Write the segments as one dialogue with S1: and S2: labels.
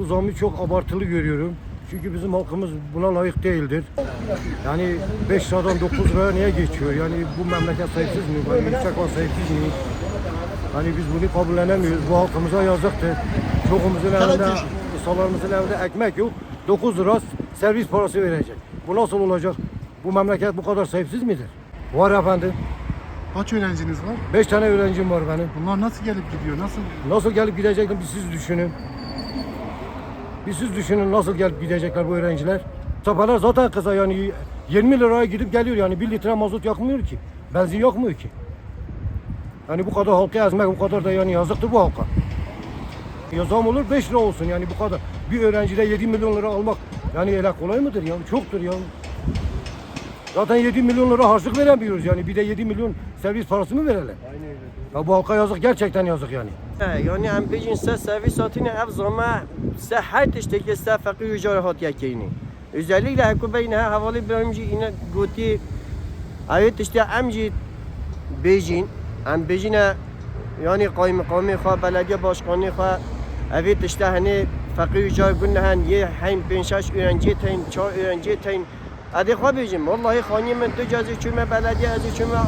S1: Bu zamı çok abartılı görüyorum. Çünkü bizim halkımız buna layık değildir. Yani 5 liradan 9 liraya niye geçiyor? Yani bu memleket sahipsiz mi? Yani var sahipsiz mi? Hani biz bunu kabullenemiyoruz. Bu halkımıza yazıktır. Çoğumuzun elinde, insanlarımızın elinde ekmek yok. 9 lira servis parası verecek. Bu nasıl olacak? Bu memleket bu kadar sahipsiz midir? Var efendim.
S2: Kaç öğrenciniz var?
S1: 5 tane öğrencim var benim.
S2: Bunlar nasıl gelip gidiyor? Nasıl?
S1: Nasıl gelip gidecekler bir siz düşünün. Bir siz düşünün nasıl gelip gidecekler bu öğrenciler. Sapalar zaten kısa yani 20 liraya gidip geliyor yani 1 litre mazot yakmıyor ki. Benzin yakmıyor ki. Yani bu kadar halka ezmek bu kadar da yani yazıktır bu halka. Ya zam olur 5 lira olsun yani bu kadar. Bir öğrencide 7 milyon lira almak yani öyle kolay mıdır ya? Çoktur ya. Zaten 7 milyon lira harçlık veremiyoruz yani bir de 7 milyon servis parası mı verelim? Ya bu halka yazık gerçekten yazık yani.
S3: yani em bejin se servisatine ev zama se her tişteki se fakir yücar hat yakini. Özellikle hekû beyne havalı bir amci yine goti ayet işte amci bejin em bejine yani kaymakami kha belediye başkanı kha evet işte hani fakir yücar günhen ye hem penşaş öğrenci teyin çağ öğrenci teyin Hadi abicim vallahi hanimin tüc az üçüme belediye az üçüme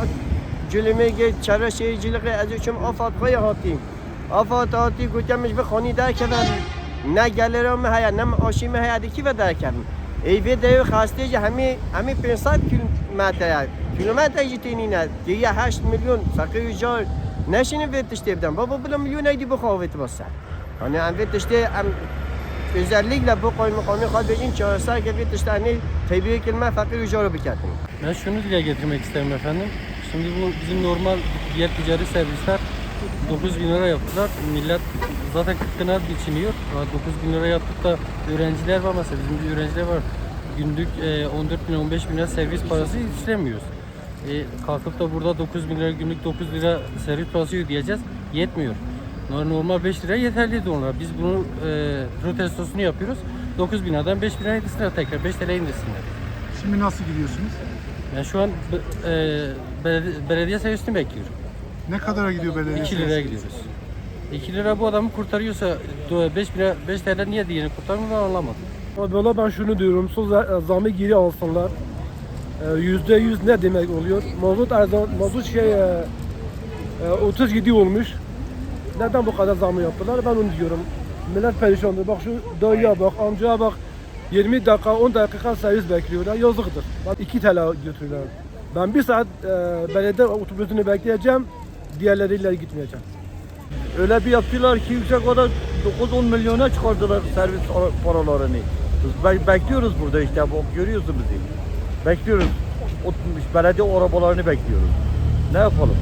S3: cülüme git çevre şehirciliği az üçüm afat koya hati. Afat hati gütemiş bir hani derken ne gelir gelirim haya ne aşime haya diki ve derken. Eyve dev hasteci hemi hemi 500 kilometre ya. Kilometre jitinine diye 8 milyon sakı jar neşini vetiştebden. Baba bula milyon aydi bu kavvet bassa. Hani am vetişte özellikle bu bêjin çareser ke vê tiştê hani tebrik kilme fakir jaro biketin.
S4: Ben şunu dile getirmek isterim efendim. Şimdi bu bizim normal diğer ticari servisler 9 bin lira yaptılar. Millet zaten 40 lira geçiniyor. Ama 9 bin lira yaptık da öğrenciler var mesela bizim öğrenciler var. Günlük e, 14 bin 15 bin lira servis parası istemiyoruz. E, kalkıp da burada 9 bin lira günlük 9 lira servis parası ödeyeceğiz. Yetmiyor. Normal 5 lira yeterliydi onlara. Biz bunu e, protestosunu yapıyoruz. 9 bin liradan 5 bin lira indirsinler tekrar. 5 TL indirsinler.
S2: Şimdi nasıl gidiyorsunuz?
S4: Ben şu an e, belediye, belediye servisini bekliyorum.
S2: Ne kadara gidiyor belediye?
S4: 2 liraya gidiyoruz. 2 lira bu adamı kurtarıyorsa 5 lira 5 TL niye diğerini kurtarmıyor ben anlamadım.
S5: Valla ben şunu diyorum, son za- zamı geri alsınlar. Ee, Yüzde yüz ne demek oluyor? Mazot erzan, mazot şey e, e, 37 olmuş. Neden bu kadar zamı yaptılar? Ben onu diyorum. Millet perişandır. Bak şu dayıya bak, amcaya bak. 20 dakika, 10 dakika servis bekliyorlar. Yazıktır. Bak 2 TL götürüyorlar. Ben bir saat e, belediye otobüsünü bekleyeceğim. Diğerleriyle gitmeyeceğim.
S6: Öyle bir yaptılar ki yüksek oda 9-10 milyona çıkardılar servis paralarını. Biz be- bekliyoruz burada işte bu görüyorsun bizi. Bekliyoruz. O, belediye arabalarını bekliyoruz. Ne yapalım?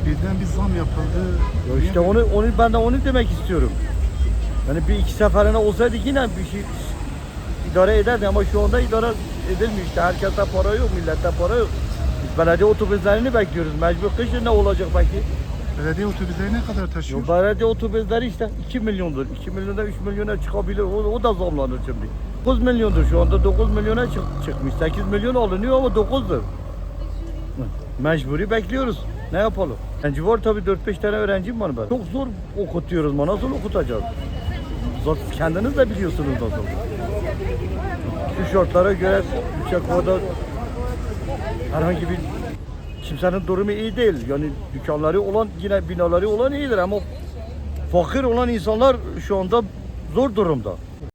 S2: Bir, birden bir zam yapıldı.
S6: Ya işte onu onu ben de onu demek istiyorum. Yani bir iki seferine olsaydı yine bir şey idare ederdi ama şu anda idare edilmiyor işte. Herkeste para yok, millette para yok. Biz belediye otobüslerini bekliyoruz. Mecbur kışın ne olacak peki?
S2: Belediye otobüsleri ne kadar taşıyor?
S6: Yo, belediye otobüsleri işte 2 milyondur. 2 milyona 3 milyona çıkabilir. O, o da zamlanır şimdi. 9 milyondur şu anda 9 milyona çık, çıkmış. 8 milyon alınıyor ama 9'dur. Mecburi bekliyoruz. Ne yapalım? Öğrenci var tabii 4-5 tane öğrencim var ben. Çok zor okutuyoruz ama nasıl okutacağız? Zor, kendiniz de biliyorsunuz nasıl. Şu şartlara göre yüksek orada herhangi bir kimsenin durumu iyi değil. Yani dükkanları olan yine binaları olan iyidir ama fakir olan insanlar şu anda zor durumda.